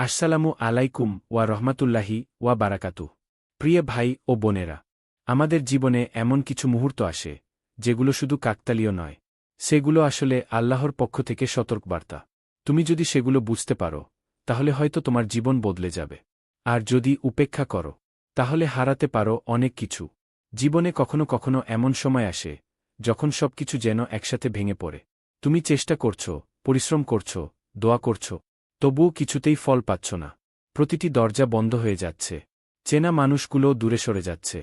আসসালামু আলাইকুম ওয়া রহমাতুল্লাহি ওয়া বারাকাতু প্রিয় ভাই ও বোনেরা, আমাদের জীবনে এমন কিছু মুহূর্ত আসে, যেগুলো শুধু কাকতালীয় নয়। সেগুলো আসলে আল্লাহর পক্ষ থেকে সতর্কবার্তা। তুমি যদি সেগুলো বুঝতে পারো, তাহলে হয়তো তোমার জীবন বদলে যাবে। আর যদি উপেক্ষা করো, তাহলে হারাতে পারো অনেক কিছু। জীবনে কখনো কখনো এমন সময় আসে, যখন সবকিছু যেন একসাথে ভেঙে পড়ে। তুমি চেষ্টা করছ, পরিশ্রম করছ, দোয়া করছ তবুও কিছুতেই ফল পাচ্ছ না। প্রতিটি দরজা বন্ধ হয়ে যাচ্ছে। চেনা মানুষগুলোও দূরে সরে যাচ্ছে।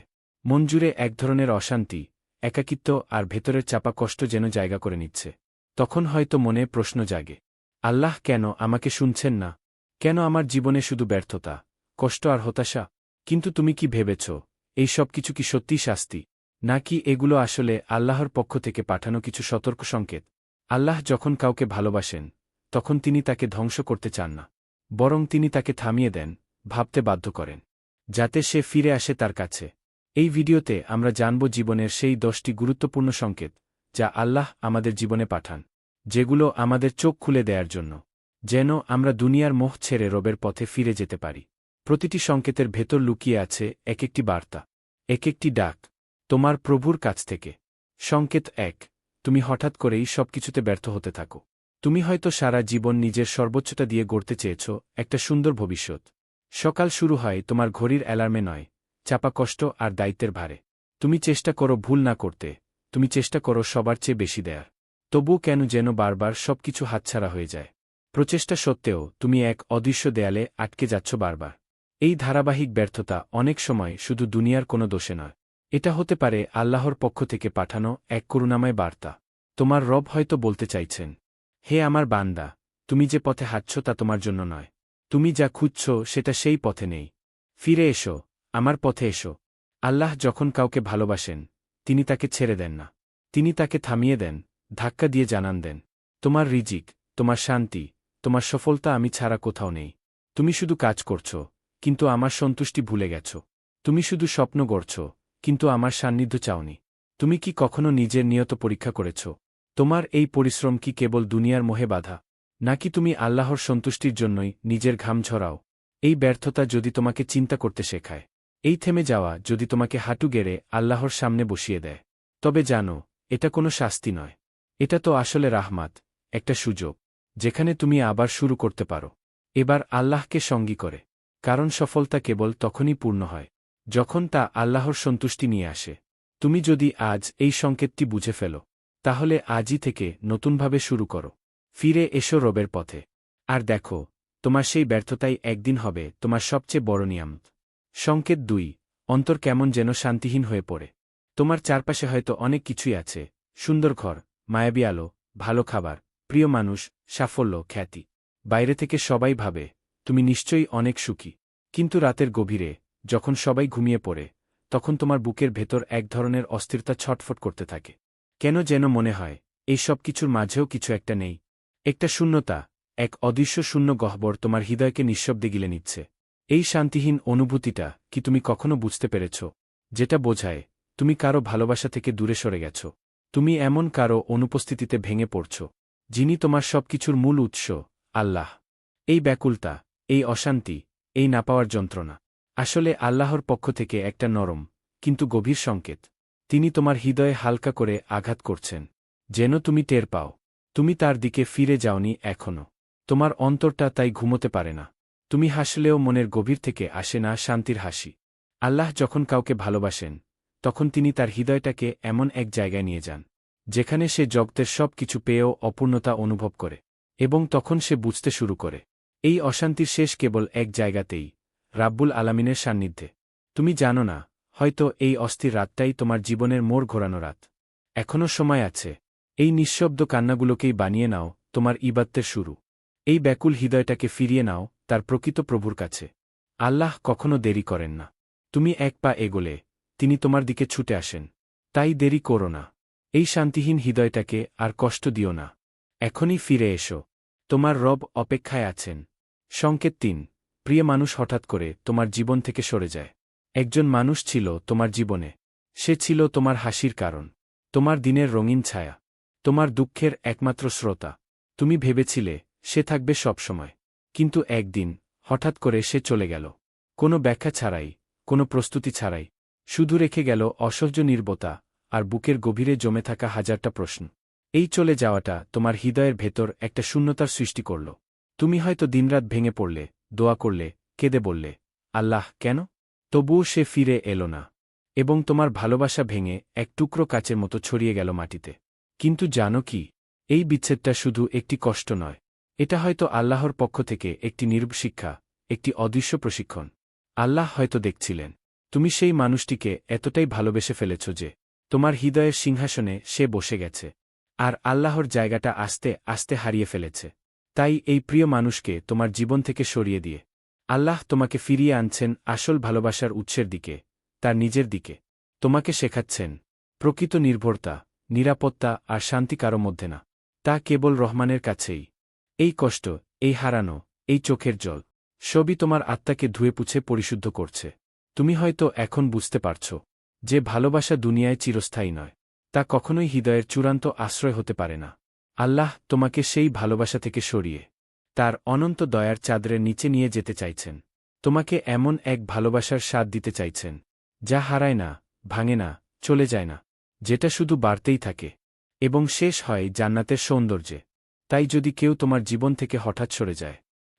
মঞ্জুরে এক ধরনের অশান্তি, একাকিত্ব আর ভেতরের চাপা কষ্ট যেন জায়গা করে নিচ্ছে। তখন হয়তো মনে প্রশ্ন জাগে, আল্লাহ কেন আমাকে শুনছেন না? কেন আমার জীবনে শুধু ব্যর্থতা, কষ্ট আর হতাশা? কিন্তু তুমি কি ভেবেছ, এই সব কিছু কি সত্যিই শাস্তি? নাকি এগুলো আসলে আল্লাহর পক্ষ থেকে পাঠানো কিছু সতর্ক সংকেত? আল্লাহ যখন কাউকে ভালোবাসেন তখন তিনি তাকে ধ্বংস করতে চান না, বরং তিনি তাকে থামিয়ে দেন, ভাবতে বাধ্য করেন, যাতে সে ফিরে আসে তার কাছে। এই ভিডিওতে আমরা জানব জীবনের সেই দশটি গুরুত্বপূর্ণ সংকেত, যা আল্লাহ আমাদের জীবনে পাঠান, যেগুলো আমাদের চোখ খুলে দেয়ার জন্য, যেন আমরা দুনিয়ার মোহ ছেড়ে রবের পথে ফিরে যেতে পারি। প্রতিটি সংকেতের ভেতর লুকিয়ে আছে এক একটি বার্তা, এক একটি ডাক, তোমার প্রভুর কাছ থেকে। সংকেত এক, তুমি হঠাৎ করেই সবকিছুতে ব্যর্থ হতে থাকো। তুমি হয়তো সারা জীবন নিজের সর্বোচ্চটা দিয়ে গড়তে চেয়েছ, একটা সুন্দর ভবিষ্যৎ। সকাল শুরু হয় তোমার ঘড়ির অ্যালার্মে নয়, চাপা কষ্ট আর দায়িত্বের ভারে। তুমি চেষ্টা করো ভুল না করতে, তুমি চেষ্টা করো সবার চেয়ে বেশি দেয়ার। তবুও কেন যেন বারবার সবকিছু হাতছাড়া হয়ে যায়। প্রচেষ্টা সত্ত্বেও তুমি এক অদৃশ্য দেয়ালে আটকে যাচ্ছ বারবার। এই ধারাবাহিক ব্যর্থতা অনেক সময় শুধু দুনিয়ার কোনো দোষে নয়। এটা হতে পারে আল্লাহর পক্ষ থেকে পাঠানো এক করুণাময় বার্তা। তোমার রব হয়তো বলতে চাইছেন হে আমার বান্দা, তুমি যে পথে হাঁটছ তা তোমার জন্য নয়। তুমি যা খুঁজছ, সেটা সেই পথে নেই। ফিরে এসো, আমার পথে এসো। আল্লাহ যখন কাউকে ভালোবাসেন, তিনি তাকে ছেড়ে দেন না। তিনি তাকে থামিয়ে দেন, ধাক্কা দিয়ে জানান দেন, তোমার রিজিক, তোমার শান্তি, তোমার সফলতা আমি ছাড়া কোথাও নেই। তুমি শুধু কাজ করছ, কিন্তু আমার সন্তুষ্টি ভুলে গেছ। তুমি শুধু স্বপ্ন গড়ছ, কিন্তু আমার সান্নিধ্য চাওনি। তুমি কি কখনো নিজের নিয়ত পরীক্ষা করেছ? তোমার এই পরিশ্রম কি কেবল দুনিয়ার মোহে বাধা? নাকি তুমি আল্লাহর সন্তুষ্টির জন্যই নিজের ঘাম ঝরাও? এই ব্যর্থতা যদি তোমাকে চিন্তা করতে শেখায়, এই থেমে যাওয়া যদি তোমাকে হাঁটু গেড়ে আল্লাহর সামনে বসিয়ে দেয়, তবে জানো, এটা কোনো শাস্তি নয়। এটা তো আসলে রাহমাত, একটা সুযোগ, যেখানে তুমি আবার শুরু করতে পারো। এবার আল্লাহকে সঙ্গী করে, কারণ সফলতা কেবল তখনই পূর্ণ হয়, যখন তা আল্লাহর সন্তুষ্টি নিয়ে আসে। তুমি যদি আজ এই সংকেতটি বুঝে ফেলো তাহলে আজই থেকে নতুনভাবে শুরু করো। ফিরে এসো রবের পথে। আর দেখো, তোমার সেই ব্যর্থতাই একদিন হবে তোমার সবচেয়ে বড় নিয়ামত। সংকেত দুই, অন্তর কেমন যেন শান্তিহীন হয়ে পড়ে। তোমার চারপাশে হয়তো অনেক কিছুই আছে। সুন্দর ঘর, মায়াবী আলো, ভালো খাবার, প্রিয় মানুষ, সাফল্য, খ্যাতি। বাইরে থেকে সবাই ভাবে, তুমি নিশ্চয়ই অনেক সুখী। কিন্তু রাতের গভীরে, যখন সবাই ঘুমিয়ে পড়ে, তখন তোমার বুকের ভেতর এক ধরনের অস্থিরতা ছটফট করতে থাকে। কেন যেন মনে হয়, এই সব কিছুর মাঝেও কিছু একটা নেই। একটা শূন্যতা, এক অদৃশ্য শূন্য গহ্বর তোমার হৃদয়কে নিঃশব্দে গিলে নিচ্ছে। এই শান্তিহীন অনুভূতিটা কি তুমি কখনো বুঝতে পেরেছ? যেটা বোঝায়, তুমি কারও ভালোবাসা থেকে দূরে সরে গেছ। তুমি এমন কারও অনুপস্থিতিতে ভেঙে পড়ছ, যিনি তোমার সবকিছুর মূল উৎস, আল্লাহ। এই ব্যাকুলতা, এই অশান্তি, এই না পাওয়ার যন্ত্রণা। আসলে আল্লাহর পক্ষ থেকে একটা নরম, কিন্তু গভীর সংকেত। তিনি তোমার হৃদয়ে হালকা করে আঘাত করছেন। যেন তুমি টের পাও। তুমি তার দিকে ফিরে যাওনি এখনও তোমার অন্তরটা তাই ঘুমোতে পারে না। তুমি হাসলেও মনের গভীর থেকে আসে না শান্তির হাসি। আল্লাহ যখন কাউকে ভালোবাসেন, তখন তিনি তার হৃদয়টাকে এমন এক জায়গায় নিয়ে যান, যেখানে সে জগতের সব কিছু পেয়েও অপূর্ণতা অনুভব করে এবং তখন সে বুঝতে শুরু করে। এই অশান্তির শেষ কেবল এক জায়গাতেই, রাব্বুল আলামিনের সান্নিধ্যে। তুমি জানো না হয়তো এই অস্থির রাতটাই তোমার জীবনের মোড় ঘোরানো রাত। এখনও সময় আছে। এই নিঃশব্দ কান্নাগুলোকেই বানিয়ে নাও, তোমার ইবাত্তের শুরু। এই ব্যাকুল হৃদয়টাকে ফিরিয়ে নাও, তার প্রকৃত প্রভুর কাছে। আল্লাহ কখনো দেরি করেন না। তুমি এক পা এগোলে, তিনি তোমার দিকে ছুটে আসেন। তাই দেরি করো না। এই শান্তিহীন হৃদয়টাকে আর কষ্ট দিও না। এখনই ফিরে এসো। তোমার রব অপেক্ষায় আছেন। সংকেত তিন, প্রিয় মানুষ হঠাৎ করে তোমার জীবন থেকে সরে যায়। একজন মানুষ ছিল তোমার জীবনে। সে ছিল তোমার হাসির কারণ। তোমার দিনের রঙিন ছায়া। তোমার দুঃখের একমাত্র শ্রোতা তুমি ভেবেছিলে, সে থাকবে সবসময়। কিন্তু একদিন, হঠাৎ করে সে চলে গেল। কোনো ব্যাখ্যা ছাড়াই, কোনো প্রস্তুতি ছাড়াই। শুধু রেখে গেল অসহ্য নির্বতা আর বুকের গভীরে জমে থাকা হাজারটা প্রশ্ন। এই চলে যাওয়াটা তোমার হৃদয়ের ভেতর একটা শূন্যতার সৃষ্টি করল। তুমি হয়তো দিনরাত ভেঙে পড়লে, দোয়া করলে, কেঁদে বললে, আল্লাহ, কেন? তবুও সে ফিরে এলো না, এবং তোমার ভালোবাসা ভেঙে এক টুকরো কাচের মতো ছড়িয়ে গেল মাটিতে। কিন্তু জানো কি, এই বিচ্ছেদটা শুধু একটি কষ্ট নয়, এটা হয়তো আল্লাহর পক্ষ থেকে একটি নির্ব শিক্ষা, একটি অদৃশ্য প্রশিক্ষণ। আল্লাহ হয়তো দেখছিলেন, তুমি সেই মানুষটিকে এতটাই ভালোবেসে ফেলেছ যে, তোমার হৃদয়ের সিংহাসনে সে বসে গেছে, আর আল্লাহর জায়গাটা আস্তে আস্তে হারিয়ে ফেলেছে। তাই এই প্রিয় মানুষকে তোমার জীবন থেকে সরিয়ে দিয়ে আল্লাহ তোমাকে ফিরিয়ে আনছেন আসল ভালোবাসার উৎসের দিকে, তার নিজের দিকে। তোমাকে শেখাচ্ছেন, প্রকৃত নির্ভরতা, নিরাপত্তা আর শান্তি কারও মধ্যে না। তা কেবল রহমানের কাছেই। এই কষ্ট, এই হারানো, এই চোখের জল, সবই তোমার আত্মাকে ধুয়ে পুছে পরিশুদ্ধ করছে। তুমি হয়তো এখন বুঝতে পারছ যে ভালোবাসা দুনিয়ায় চিরস্থায়ী নয়। তা কখনোই হৃদয়ের চূড়ান্ত আশ্রয় হতে পারে না। আল্লাহ তোমাকে সেই ভালোবাসা থেকে সরিয়ে তার অনন্ত দয়ার চাদরের নিচে নিয়ে যেতে চাইছেন। তোমাকে এমন এক ভালোবাসার স্বাদ দিতে চাইছেন, যা হারায় না, ভাঙে না, চলে যায় না, যেটা শুধু বাড়তেই থাকে, এবং শেষ হয় জান্নাতের সৌন্দর্যে। তাই যদি কেউ তোমার জীবন থেকে হঠাৎ সরে যায়,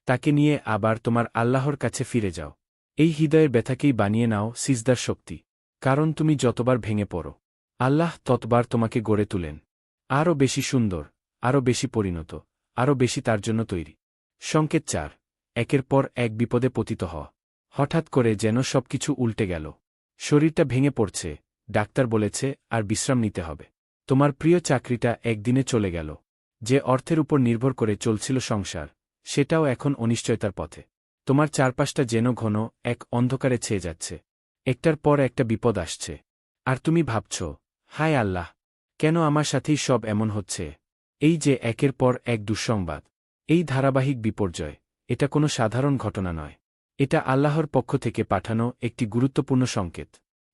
তাকে নিয়ে আবার তোমার আল্লাহর কাছে ফিরে যাও। এই হৃদয়ের ব্যথাকেই বানিয়ে নাও সিজদার শক্তি, কারণ তুমি যতবার ভেঙে পড়ো, আল্লাহ ততবার তোমাকে গড়ে তুলেন। আরও বেশি সুন্দর, আরও বেশি পরিণত, আরও বেশি তার জন্য তৈরি। সংকেত চার, একের পর এক বিপদে পতিত হ। হঠাৎ করে যেন সবকিছু উল্টে গেল। শরীরটা ভেঙে পড়ছে, ডাক্তার বলেছে আর বিশ্রাম নিতে হবে। তোমার প্রিয় চাকরিটা একদিনে চলে গেল। যে অর্থের উপর নির্ভর করে চলছিল সংসার, সেটাও এখন অনিশ্চয়তার পথে। তোমার চারপাশটা যেন ঘন, এক অন্ধকারে ছেয়ে যাচ্ছে। একটার পর একটা বিপদ আসছে। আর তুমি ভাবছ, হায় আল্লাহ, কেন আমার সাথেই সব এমন হচ্ছে? এই যে একের পর এক দুঃসংবাদ। এই ধারাবাহিক বিপর্যয়, এটা কোনো সাধারণ ঘটনা নয়। এটা আল্লাহর পক্ষ থেকে পাঠানো একটি গুরুত্বপূর্ণ সংকেত।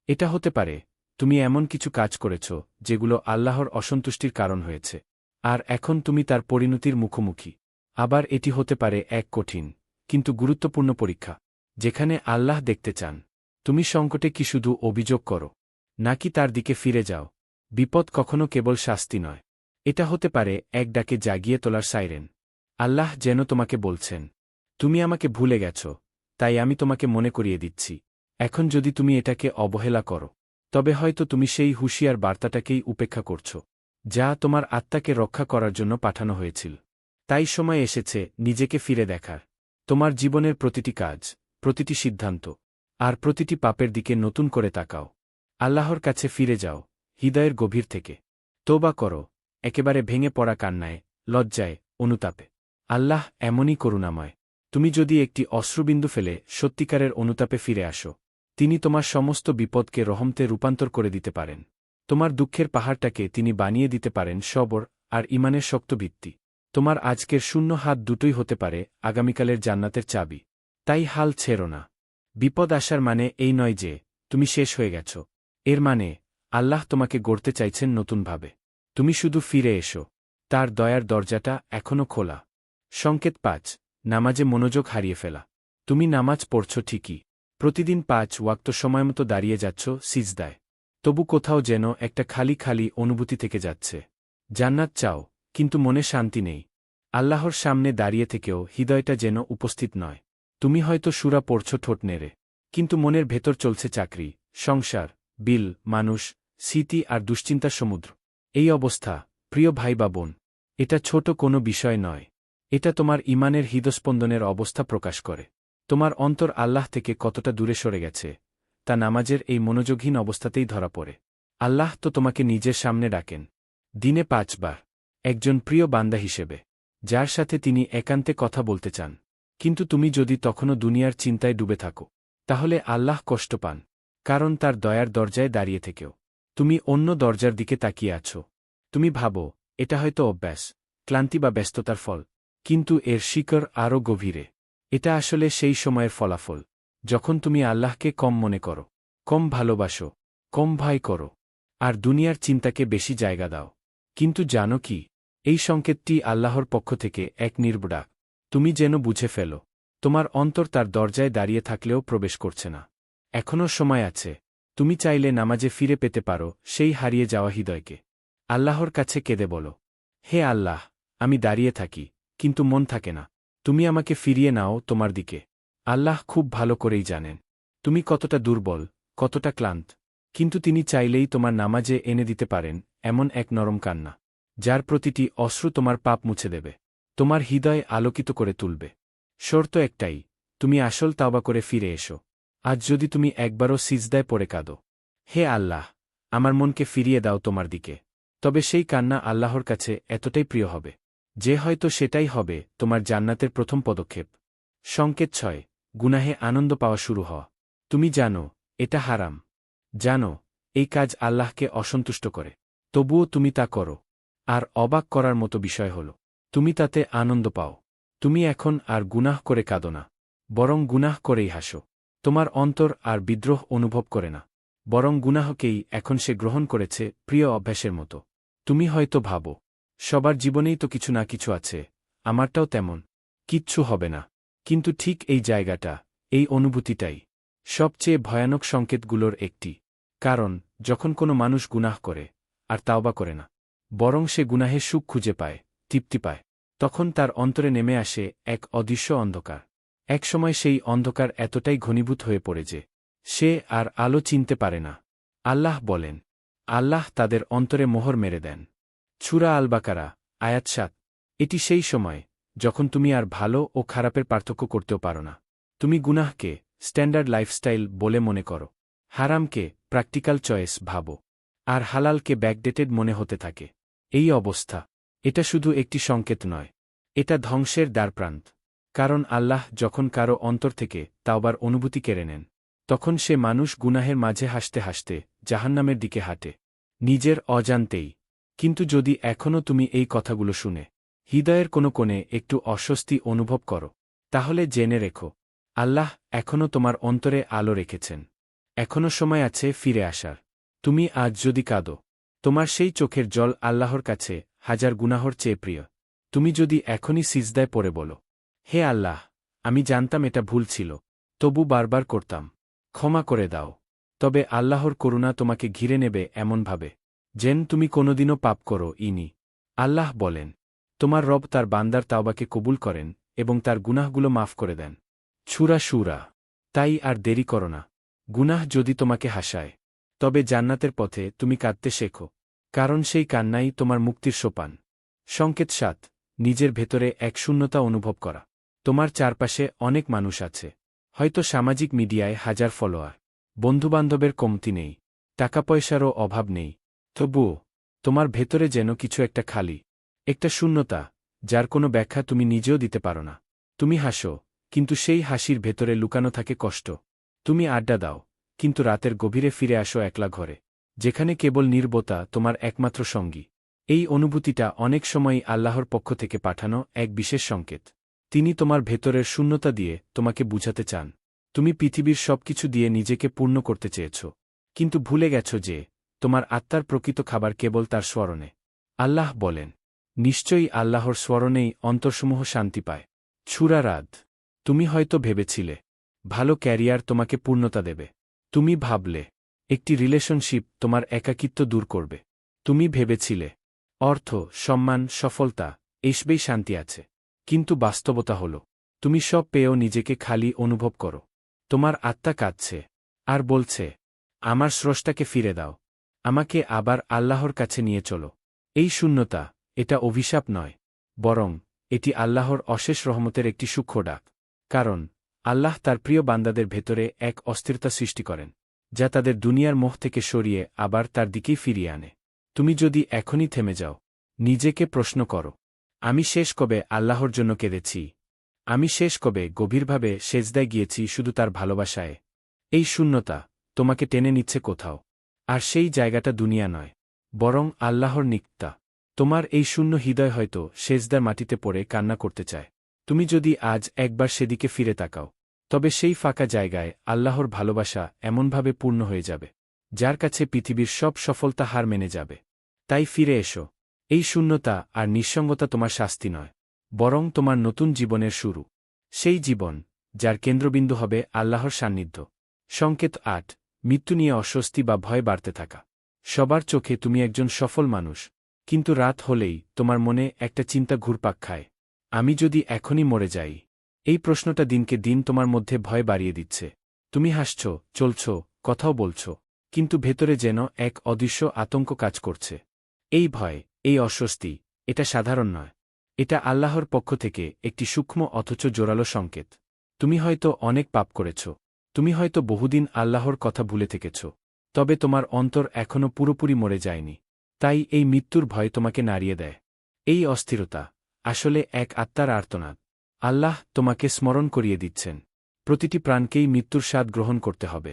এটা হতে পারে, তুমি এমন কিছু কাজ করেছ, যেগুলো আল্লাহর অসন্তুষ্টির কারণ হয়েছে, আর এখন তুমি তার পরিণতির মুখোমুখি। আবার এটি হতে পারে এক কঠিন, কিন্তু গুরুত্বপূর্ণ পরীক্ষা, যেখানে আল্লাহ দেখতে চান। তুমি সংকটে কি শুধু অভিযোগ করো, নাকি তার দিকে ফিরে যাও? বিপদ কখনো কেবল শাস্তি নয়। এটা হতে পারে এক ডাকে জাগিয়ে তোলার সাইরেন। আল্লাহ যেন তোমাকে বলছেন, তুমি আমাকে ভুলে গেছ, তাই আমি তোমাকে মনে করিয়ে দিচ্ছি। এখন যদি তুমি এটাকে অবহেলা করো, তবে হয়তো তুমি সেই হুঁশিয়ার বার্তাটাকেই উপেক্ষা করছ, যা তোমার আত্মাকে রক্ষা করার জন্য পাঠানো হয়েছিল। তাই সময় এসেছে নিজেকে ফিরে দেখার। তোমার জীবনের প্রতিটি কাজ, প্রতিটি সিদ্ধান্ত, আর প্রতিটি পাপের দিকে নতুন করে তাকাও। আল্লাহর কাছে ফিরে যাও, হৃদয়ের গভীর থেকে। তোবা করো, একেবারে ভেঙে পড়া কান্নায়, লজ্জায়, অনুতাপে। আল্লাহ এমনই করুণাময়। তুমি যদি একটি অশ্রুবিন্দু ফেলে সত্যিকারের অনুতাপে ফিরে আসো, তিনি তোমার সমস্ত বিপদকে রহমতে রূপান্তর করে দিতে পারেন। তোমার দুঃখের পাহাড়টাকে তিনি বানিয়ে দিতে পারেন সবর আর ইমানের শক্ত ভিত্তি তোমার আজকের শূন্য হাত দুটোই হতে পারে আগামীকালের জান্নাতের চাবি। তাই হাল ছেড়ো না। বিপদ আসার মানে এই নয় যে, তুমি শেষ হয়ে গেছ। এর মানে আল্লাহ তোমাকে গড়তে চাইছেন নতুনভাবে। তুমি শুধু ফিরে এসো। তার দয়ার দরজাটা এখনও খোলা। সংকেত পাঁচ, নামাজে মনোযোগ হারিয়ে ফেলা। তুমি নামাজ পড়ছ ঠিকই। প্রতিদিন পাঁচ ওয়াক্ত সময়মতো দাঁড়িয়ে যাচ্ছ সিজদায়। তবু কোথাও যেন একটা খালি খালি অনুভূতি থেকে যাচ্ছে। জান্নাত চাও, কিন্তু মনে শান্তি নেই। আল্লাহর সামনে দাঁড়িয়ে থেকেও হৃদয়টা যেন উপস্থিত নয়। তুমি হয়তো সুরা পড়ছ ঠোঁট নেড়ে। কিন্তু মনের ভেতর চলছে চাকরি, সংসার, বিল, মানুষ, স্মৃতি আর দুশ্চিন্তার সমুদ্র। এই অবস্থা, প্রিয় ভাই বা বোন, এটা ছোট কোনো বিষয় নয়। এটা তোমার ইমানের হৃদস্পন্দনের অবস্থা প্রকাশ করে। তোমার অন্তর আল্লাহ থেকে কতটা দূরে সরে গেছে, তা নামাজের এই মনোযোগহীন অবস্থাতেই ধরা পড়ে। আল্লাহ তো তোমাকে নিজের সামনে ডাকেন। দিনে পাঁচবার। একজন প্রিয় বান্দা হিসেবে, যার সাথে তিনি একান্তে কথা বলতে চান। কিন্তু তুমি যদি তখনও দুনিয়ার চিন্তায় ডুবে থাকো, তাহলে আল্লাহ কষ্ট পান, কারণ তার দয়ার দরজায় দাঁড়িয়ে থেকেও। তুমি অন্য দরজার দিকে তাকিয়ে আছো। তুমি ভাবো, এটা হয়তো অভ্যাস, ক্লান্তি বা ব্যস্ততার ফল। কিন্তু এর শিকড় আরও গভীরে। এটা আসলে সেই সময়ের ফলাফল, যখন তুমি আল্লাহকে কম মনে করো, কম ভালোবাসো, কম ভয় করো, আর দুনিয়ার চিন্তাকে বেশি জায়গা দাও। কিন্তু জানো কি, এই সংকেতটি আল্লাহর পক্ষ থেকে এক নির্বডাক তুমি যেন বুঝে ফেলো, তোমার অন্তর তার দরজায় দাঁড়িয়ে থাকলেও প্রবেশ করছে না। এখনও সময় আছে, তুমি চাইলে নামাজে ফিরে পেতে পারো সেই হারিয়ে যাওয়া হৃদয়কে। আল্লাহর কাছে কেঁদে বলো, হে আল্লাহ, আমি দাঁড়িয়ে থাকি কিন্তু মন থাকে না। তুমি আমাকে ফিরিয়ে নাও তোমার দিকে। আল্লাহ খুব ভালো করেই জানেন। তুমি কতটা দুর্বল, কতটা ক্লান্ত। কিন্তু তিনি চাইলেই তোমার নামাজে এনে দিতে পারেন, এমন এক নরম কান্না, যার প্রতিটি অশ্রু তোমার পাপ মুছে দেবে, তোমার হৃদয় আলোকিত করে তুলবে। শর্ত একটাই, তুমি আসল তাওবা করে ফিরে এসো। আজ যদি তুমি একবারও সিজদায় পড়ে কাঁদো। হে আল্লাহ, আমার মনকে ফিরিয়ে দাও তোমার দিকে। তবে সেই কান্না আল্লাহর কাছে এতটাই প্রিয় হবে। যে হয়তো সেটাই হবে তোমার জান্নাতের প্রথম পদক্ষেপ। সংকেত ছয়, গুনাহে আনন্দ পাওয়া শুরু হ। তুমি জানো, এটা হারাম। জানো, এই কাজ আল্লাহকে অসন্তুষ্ট করে। তবুও তুমি তা করো। আর অবাক করার মতো বিষয় হল, তুমি তাতে আনন্দ পাও। তুমি এখন আর গুনাহ করে কাঁদো না। বরং গুনাহ করেই হাসো। তোমার অন্তর আর বিদ্রোহ অনুভব করে না। বরং গুনাহকেই এখন সে গ্রহণ করেছে প্রিয় অভ্যাসের মতো। তুমি হয়তো ভাবো সবার জীবনেই তো কিছু না কিছু আছে, আমারটাও তেমন। কিচ্ছু হবে না। কিন্তু ঠিক এই জায়গাটা, এই অনুভূতিটাই সবচেয়ে ভয়ানক সংকেতগুলোর একটি। কারণ, যখন কোনো মানুষ গুনাহ করে, আর তাওবা করে না, বরং সে গুনাহে সুখ খুঁজে পায়, তৃপ্তি পায়, তখন তার অন্তরে নেমে আসে এক অদৃশ্য অন্ধকার। একসময় সেই অন্ধকার এতটাই ঘনীভূত হয়ে পড়ে যে, সে আর আলো চিনতে পারে না। আল্লাহ বলেন, আল্লাহ তাদের অন্তরে মোহর মেরে দেন। ছুরা আলবাকারা, আয়াত সাত। এটি সেই সময়, যখন তুমি আর ভালো ও খারাপের পার্থক্য করতেও পারো না। তুমি গুনাহকে স্ট্যান্ডার্ড লাইফস্টাইল বলে মনে করো। হারামকে প্র্যাকটিক্যাল চয়েস ভাবো। আর হালালকে ব্যাকডেটেড মনে হতে থাকে। এই অবস্থা, এটা শুধু একটি সংকেত নয়। এটা ধ্বংসের দ্বারপ্রান্ত। কারণ আল্লাহ যখন কারও অন্তর থেকে তাওবার অনুভূতি কেড়ে নেন, তখন সে মানুষ গুনাহের মাঝে হাসতে হাসতে জাহান্নামের দিকে হাঁটে। নিজের অজান্তেই কিন্তু যদি এখনও তুমি এই কথাগুলো শুনে, হৃদয়ের কোনো কোণে একটু অস্বস্তি অনুভব করো, তাহলে জেনে রেখো, আল্লাহ এখনও তোমার অন্তরে আলো রেখেছেন। এখনও সময় আছে ফিরে আসার। তুমি আজ যদি কাঁদো, তোমার সেই চোখের জল আল্লাহর কাছে হাজার গুনাহর চেয়ে প্রিয়। তুমি যদি এখনই সিজদায় পড়ে বলো, হে আল্লাহ, আমি জানতাম এটা ভুল ছিল, তবু বারবার করতাম। ক্ষমা করে দাও, তবে আল্লাহর করুণা তোমাকে ঘিরে নেবে এমনভাবে। যেন তুমি কোনোদিনও পাপ করো, ইনি। আল্লাহ বলেন, তোমার রব তার বান্দার তাওবাকে কবুল করেন এবং তার গুনাহগুলো মাফ করে দেন। ছুরা সুরা, তাই আর দেরি করো না। গুনাহ যদি তোমাকে হাসায়, তবে জান্নাতের পথে তুমি কাঁদতে শেখো, কারণ সেই কান্নাই তোমার মুক্তির সোপান। সংকেত সাত, নিজের ভেতরে এক শূন্যতা অনুভব করা। তোমার চারপাশে অনেক মানুষ আছে, হয়তো সামাজিক মিডিয়ায় হাজার ফলোয়ার, বন্ধুবান্ধবের কমতি নেই, টাকা পয়সারও অভাব নেই তবুও তোমার ভেতরে যেন কিছু একটা খালি, একটা শূন্যতা, যার কোনো ব্যাখ্যা তুমি নিজেও দিতে পারো না। তুমি হাসো, কিন্তু সেই হাসির ভেতরে লুকানো থাকে কষ্ট। তুমি আড্ডা দাও, কিন্তু রাতের গভীরে ফিরে আসো একলা ঘরে, যেখানে কেবল নির্বতা তোমার একমাত্র সঙ্গী। এই অনুভূতিটা অনেক সময়ই আল্লাহর পক্ষ থেকে পাঠানো এক বিশেষ সংকেত। তিনি তোমার ভেতরের শূন্যতা দিয়ে তোমাকে বুঝাতে চান। তুমি পৃথিবীর সবকিছু দিয়ে নিজেকে পূর্ণ করতে চেয়েছ। কিন্তু ভুলে গেছ যে তোমার আত্মার প্রকৃত খাবার কেবল তার স্মরণে। আল্লাহ বলেন, নিশ্চয়ই আল্লাহর স্মরণেই অন্তরসমূহ শান্তি পায়। ছুরা রাত তুমি হয়তো ভেবেছিলে, ভালো ক্যারিয়ার তোমাকে পূর্ণতা দেবে। তুমি ভাবলে, একটি রিলেশনশিপ তোমার একাকিত্ব দূর করবে। তুমি ভেবেছিলে, অর্থ, সম্মান, সফলতা, এসবেই শান্তি আছে। কিন্তু বাস্তবতা হল, তুমি সব পেয়েও নিজেকে খালি অনুভব করো। তোমার আত্মা কাঁদছে, আর বলছে, আমার স্রষ্টাকে ফিরে দাও। আমাকে আবার আল্লাহর কাছে নিয়ে চলো। এই শূন্যতা, এটা অভিশাপ নয়, বরং এটি আল্লাহর অশেষ রহমতের একটি সূক্ষ্ম ডাক। কারণ, আল্লাহ তার প্রিয় বান্দাদের ভেতরে এক অস্থিরতা সৃষ্টি করেন, যা তাদের দুনিয়ার মোহ থেকে সরিয়ে আবার তার দিকেই ফিরিয়ে আনে। তুমি যদি এখনই থেমে যাও, নিজেকে প্রশ্ন করো, আমি শেষ কবে আল্লাহর জন্য কেঁদেছি? আমি শেষ কবে গভীরভাবে সেজদায় গিয়েছি শুধু তার ভালোবাসায়? এই শূন্যতা, তোমাকে টেনে নিচ্ছে কোথাও? আর সেই জায়গাটা দুনিয়া নয়, বরং আল্লাহর নিক্তা তোমার এই শূন্য হৃদয় হয়তো সেজদার মাটিতে পড়ে কান্না করতে চায়। তুমি যদি আজ একবার সেদিকে ফিরে তাকাও, তবে সেই ফাঁকা জায়গায় আল্লাহর ভালোবাসা এমনভাবে পূর্ণ হয়ে যাবে, যার কাছে পৃথিবীর সব সফলতা হার মেনে যাবে। তাই ফিরে এসো। এই শূন্যতা আর নিঃসঙ্গতা তোমার শাস্তি নয়, বরং তোমার নতুন জীবনের শুরু। সেই জীবন, যার কেন্দ্রবিন্দু হবে আল্লাহর সান্নিধ্য। সংকেত আট মৃত্যু নিয়ে অস্বস্তি বা ভয় বাড়তে থাকা। সবার চোখে তুমি একজন সফল মানুষ, কিন্তু রাত হলেই তোমার মনে একটা চিন্তা ঘুরপাক খায়। আমি যদি এখনই মরে যাই, এই প্রশ্নটা দিনকে দিন তোমার মধ্যে ভয় বাড়িয়ে দিচ্ছে। তুমি হাসছ, চলছ, কথাও বলছ, কিন্তু ভেতরে যেন এক অদৃশ্য আতঙ্ক কাজ করছে। এই ভয়, এই অস্বস্তি, এটা সাধারণ নয়। এটা আল্লাহর পক্ষ থেকে একটি সূক্ষ্ম অথচ জোরালো সংকেত। তুমি হয়তো অনেক পাপ করেছ তুমি হয়তো বহুদিন আল্লাহর কথা ভুলে থেকেছ, তবে তোমার অন্তর এখনও পুরোপুরি মরে যায়নি। তাই এই মৃত্যুর ভয় তোমাকে নাড়িয়ে দেয়। এই অস্থিরতা আসলে এক আত্মার আর্তনাদ। আল্লাহ তোমাকে স্মরণ করিয়ে দিচ্ছেন। প্রতিটি প্রাণকেই মৃত্যুর স্বাদ গ্রহণ করতে হবে।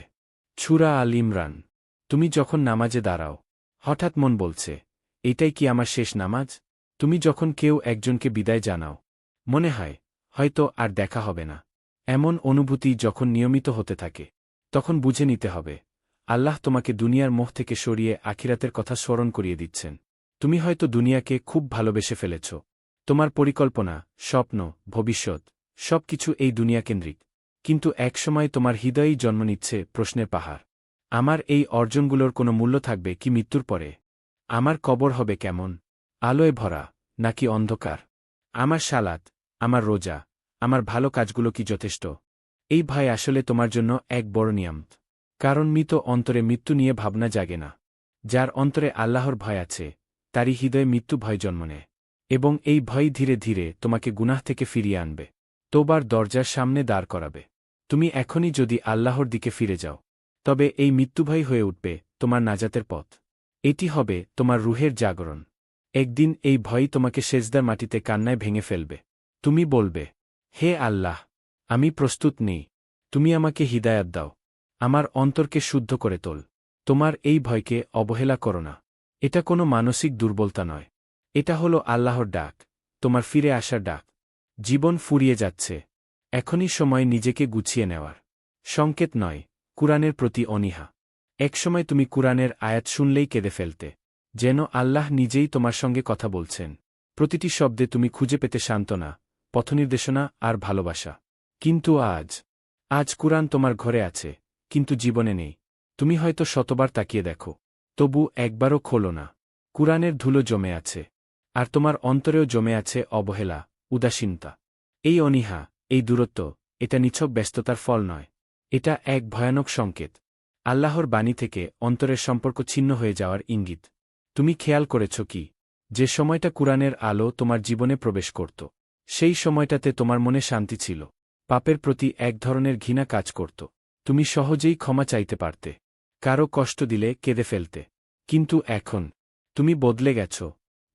ছুরা আল ইমরান। তুমি যখন নামাজে দাঁড়াও, হঠাৎ মন বলছে, এটাই কি আমার শেষ নামাজ? তুমি যখন কেউ একজনকে বিদায় জানাও, মনে হয় হয়তো আর দেখা হবে না। এমন অনুভূতি যখন নিয়মিত হতে থাকে, তখন বুঝে নিতে হবে, আল্লাহ তোমাকে দুনিয়ার মোহ থেকে সরিয়ে আখিরাতের কথা স্মরণ করিয়ে দিচ্ছেন। তুমি হয়তো দুনিয়াকে খুব ভালোবেসে ফেলেছ। তোমার পরিকল্পনা, স্বপ্ন, ভবিষ্যৎ সব কিছু এই দুনিয়াকেন্দ্রিক। কিন্তু একসময় তোমার হৃদয়েই জন্ম নিচ্ছে প্রশ্নের পাহাড়। আমার এই অর্জনগুলোর কোনো মূল্য থাকবে কি মৃত্যুর পরে? আমার কবর হবে কেমন? আলোয় ভরা, নাকি অন্ধকার? আমার সালাত, আমার রোজা আমার ভালো কাজগুলো কি যথেষ্ট? এই ভয় আসলে তোমার জন্য এক বড় নিয়ম কারণ মৃত অন্তরে মৃত্যু নিয়ে ভাবনা জাগে না। যার অন্তরে আল্লাহর ভয় আছে, তারই হৃদয়ে মৃত্যু ভয় জন্ম নেয়। এবং এই ভয় ধীরে ধীরে তোমাকে গুনাহ থেকে ফিরিয়ে আনবে। তোবার দরজার সামনে দাঁড় করাবে। তুমি এখনই যদি আল্লাহর দিকে ফিরে যাও, তবে এই মৃত্যুভয় হয়ে উঠবে তোমার নাজাতের পথ। এটি হবে তোমার রুহের জাগরণ। একদিন এই ভয়ই তোমাকে সেজদার মাটিতে কান্নায় ভেঙে ফেলবে। তুমি বলবে হে আল্লাহ, আমি প্রস্তুত নেই। তুমি আমাকে হিদায়াত দাও। আমার অন্তরকে শুদ্ধ করে তোল। তোমার এই ভয়কে অবহেলা করো না। এটা কোনো মানসিক দুর্বলতা নয়। এটা হলো আল্লাহর ডাক, তোমার ফিরে আসার ডাক। জীবন ফুরিয়ে যাচ্ছে। এখনই সময় নিজেকে গুছিয়ে নেওয়ার। সংকেত নয়, কুরআনের প্রতি অনীহা। একসময় তুমি কুরআনের আয়াত শুনলেই কেঁদে ফেলতে। যেন আল্লাহ নিজেই তোমার সঙ্গে কথা বলছেন। প্রতিটি শব্দে তুমি খুঁজে পেতে সান্ত্বনা পথনির্দেশনা আর ভালোবাসা। কিন্তু আজ আজ কুরআন তোমার ঘরে আছে, কিন্তু জীবনে নেই। তুমি হয়তো শতবার তাকিয়ে দেখো, তবু একবারও খোলো না। কুরআনের ধুলো জমে আছে, আর তোমার অন্তরেও জমে আছে অবহেলা, উদাসীনতা। এই অনীহা, এই দূরত্ব, এটা নিছক ব্যস্ততার ফল নয়। এটা এক ভয়ানক সংকেত। আল্লাহর বাণী থেকে অন্তরের সম্পর্ক ছিন্ন হয়ে যাওয়ার ইঙ্গিত। তুমি খেয়াল করেছ কি? যে সময়টা কুরআনের আলো তোমার জীবনে প্রবেশ করত। সেই সময়টাতে তোমার মনে শান্তি ছিল। পাপের প্রতি এক ধরনের ঘৃণা কাজ করত। তুমি সহজেই ক্ষমা চাইতে পারতে। কারও কষ্ট দিলে কেঁদে ফেলতে। কিন্তু এখন, তুমি বদলে গেছ।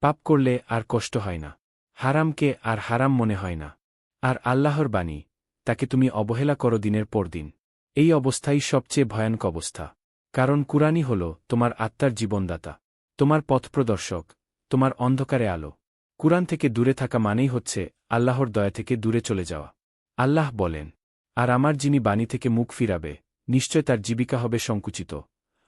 পাপ করলে আর কষ্ট হয় না। হারামকে আর হারাম মনে হয় না। আর আল্লাহর বাণী, তাকে তুমি অবহেলা করো দিনের পর দিন। এই অবস্থাই সবচেয়ে ভয়ানক অবস্থা। কারণ কুরআনই হল তোমার আত্মার জীবনদাতা। তোমার পথপ্রদর্শক, তোমার অন্ধকারে আলো। কুরআন থেকে দূরে থাকা মানেই হচ্ছে আল্লাহর দয়া থেকে দূরে চলে যাওয়া। আল্লাহ বলেন, আর আমার যিনি বাণী থেকে মুখ ফিরাবে, নিশ্চয় তার জীবিকা হবে সংকুচিত।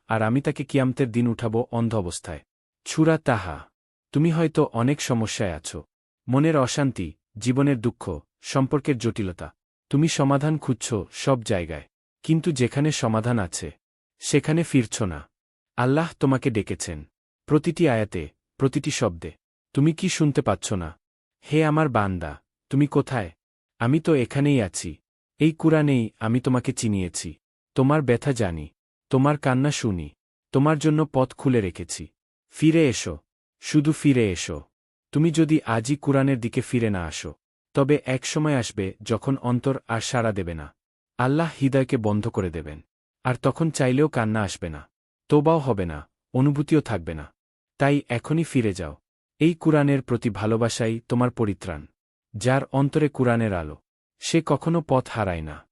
আর আমি তাকে কিয়ামতের দিন উঠাব অন্ধ অবস্থায়। ছুরা তাহা, তুমি হয়তো অনেক সমস্যায় আছো। মনের অশান্তি, জীবনের দুঃখ, সম্পর্কের জটিলতা, তুমি সমাধান খুঁজছ সব জায়গায়। কিন্তু যেখানে সমাধান আছে, সেখানে ফিরছ না। আল্লাহ তোমাকে ডেকেছেন। প্রতিটি আয়াতে, প্রতিটি শব্দে, তুমি কি শুনতে পাচ্ছ না? হে আমার বান্দা, তুমি কোথায়? আমি তো এখানেই আছি। এই কুরআনেই আমি তোমাকে চিনিয়েছি। তোমার ব্যথা জানি। তোমার কান্না শুনি। তোমার জন্য পথ খুলে রেখেছি। ফিরে এসো। শুধু ফিরে এসো। তুমি যদি আজই কুরআনের দিকে ফিরে না আসো, তবে এক সময় আসবে যখন অন্তর আর সাড়া দেবে না। আল্লাহ হৃদয়কে বন্ধ করে দেবেন। আর তখন চাইলেও কান্না আসবে না। তোবাও হবে না। অনুভূতিও থাকবে না। তাই এখনই ফিরে যাও। এই কুরআনের প্রতি ভালোবাসাই তোমার পরিত্রাণ, যার অন্তরে কুরআনের আলো। সে কখনো পথ হারায় না।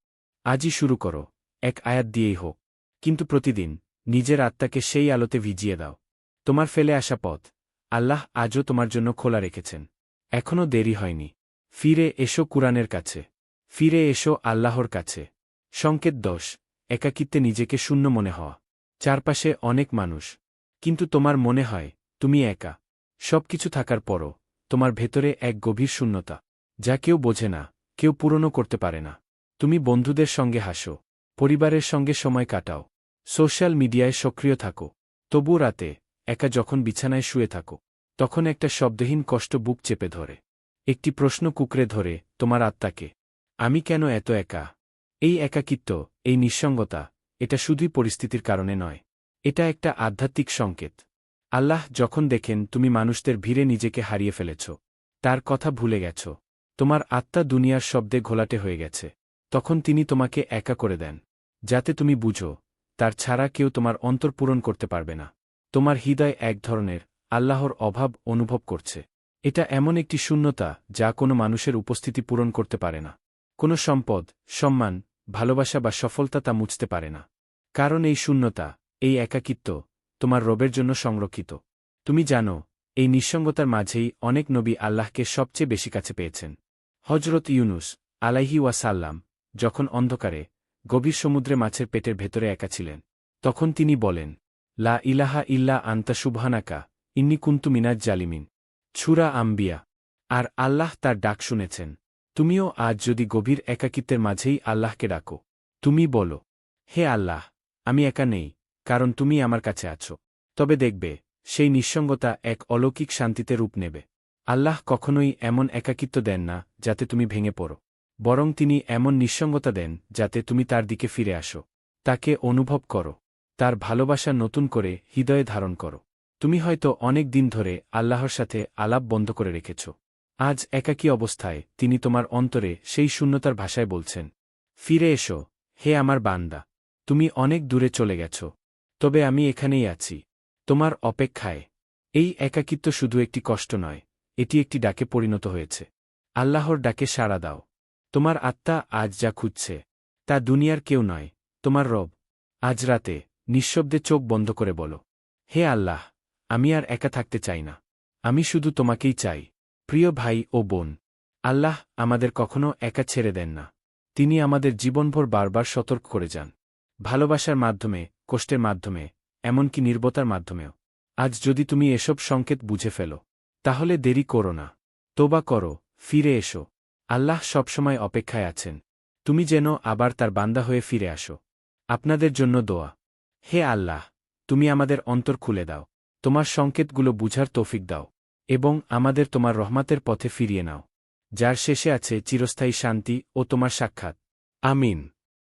আজই শুরু করো, এক আয়াত দিয়েই হোক। কিন্তু প্রতিদিন নিজের আত্মাকে সেই আলোতে ভিজিয়ে দাও। তোমার ফেলে আসা পথ আল্লাহ আজও তোমার জন্য খোলা রেখেছেন। এখনও দেরি হয়নি। ফিরে এসো কুরআনের কাছে। ফিরে এসো আল্লাহর কাছে। সংকেত দশ, একাকিত্বে নিজেকে শূন্য মনে হওয়া। চারপাশে অনেক মানুষ। কিন্তু তোমার মনে হয়, তুমি একা। সব কিছু থাকার পরও, তোমার ভেতরে এক গভীর শূন্যতা, যা কেউ বোঝে না, কেউ পূরণও করতে পারে না। তুমি বন্ধুদের সঙ্গে হাসো, পরিবারের সঙ্গে সময় কাটাও, সোশ্যাল মিডিয়ায় সক্রিয় থাকো তবু রাতে, একা যখন বিছানায় শুয়ে থাকো, তখন একটা শব্দহীন কষ্ট বুক চেপে ধরে। একটি প্রশ্ন কুকরে ধরে, তোমার আত্মাকে, আমি কেন এত একা? এই একাকিত্ব, এই নিঃসঙ্গতা, এটা শুধুই পরিস্থিতির কারণে নয়, এটা একটা আধ্যাত্মিক সংকেত। আল্লাহ যখন দেখেন তুমি মানুষদের ভিড়ে নিজেকে হারিয়ে ফেলেছ, তার কথা ভুলে গেছ, তোমার আত্মা দুনিয়ার শব্দে ঘোলাটে হয়ে গেছে, তখন তিনি তোমাকে একা করে দেন, যাতে তুমি বুঝো, তার ছাড়া কেউ তোমার অন্তর পূরণ করতে পারবে না। তোমার হৃদয় এক ধরনের, আল্লাহর অভাব অনুভব করছে। এটা এমন একটি শূন্যতা যা কোনো মানুষের উপস্থিতি পূরণ করতে পারে না। কোনো সম্পদ, সম্মান, ভালোবাসা বা সফলতা তা মুছতে পারে না। কারণ এই শূন্যতা, এই একাকিত্ব তোমার রবের জন্য সংরক্ষিত। তুমি জানো, এই নিঃসঙ্গতার মাঝেই অনেক নবী আল্লাহকে সবচেয়ে বেশি কাছে পেয়েছেন। হজরত ইউনুস আলাইহি ওয়াসাল্লাম যখন অন্ধকারে গভীর সমুদ্রে মাছের পেটের ভেতরে একা ছিলেন, তখন তিনি বলেন, লা ইলাহা ইল্লা আন্তা শুবহানাকা ইন্নি কুন্তু মিনাজ জালিমিন। ছুরা আম্বিয়া। আর আল্লাহ তার ডাক শুনেছেন, তুমিও আজ যদি গভীর একাকিত্বের মাঝেই আল্লাহকে ডাকো, তুমি বলো, হে আল্লাহ, আমি একা নেই কারণ তুমি আমার কাছে আছো। তবে দেখবে, সেই নিঃসঙ্গতা এক অলৌকিক শান্তিতে রূপ নেবে। আল্লাহ কখনোই এমন একাকিত্ব দেন না, যাতে তুমি ভেঙে পড়ো। বরং তিনি এমন নিঃসঙ্গতা দেন, যাতে তুমি তার দিকে ফিরে আসো। তাকে অনুভব করো। তার ভালোবাসা নতুন করে হৃদয়ে ধারণ করো। তুমি হয়তো অনেক দিন ধরে আল্লাহর সাথে আলাপ বন্ধ করে রেখেছ। আজ একাকী অবস্থায় তিনি তোমার অন্তরে সেই শূন্যতার ভাষায় বলছেন, ফিরে এসো, হে আমার বান্দা, তুমি অনেক দূরে চলে গেছ। তবে আমি এখানেই আছি। তোমার অপেক্ষায়। এই একাকিত্ব শুধু একটি কষ্ট নয়, এটি একটি ডাকে পরিণত হয়েছে। আল্লাহর ডাকে সাড়া দাও। তোমার আত্মা আজ যা খুঁজছে, তা দুনিয়ার কেউ নয়, তোমার রব। আজ রাতে নিঃশব্দে চোখ বন্ধ করে বলো, হে আল্লাহ, আমি আর একা থাকতে চাই না। আমি শুধু তোমাকেই চাই, প্রিয় ভাই ও বোন। আল্লাহ আমাদের কখনো একা ছেড়ে দেন না। তিনি আমাদের জীবনভর বারবার সতর্ক করে যান। ভালোবাসার মাধ্যমে কষ্টের মাধ্যমে, এমনকি নির্বতার মাধ্যমেও। আজ যদি তুমি এসব সংকেত বুঝে ফেলো, তাহলে দেরি করো না। তোবা করো, ফিরে এসো। আল্লাহ সবসময় অপেক্ষায় আছেন। তুমি যেন আবার তার বান্দা হয়ে ফিরে আসো। আপনাদের জন্য দোয়া। হে আল্লাহ, তুমি আমাদের অন্তর খুলে দাও। তোমার সংকেতগুলো বুঝার তৌফিক দাও এবং আমাদের তোমার রহমাতের পথে ফিরিয়ে নাও। যার শেষে আছে চিরস্থায়ী শান্তি ও তোমার সাক্ষাৎ। আমিন।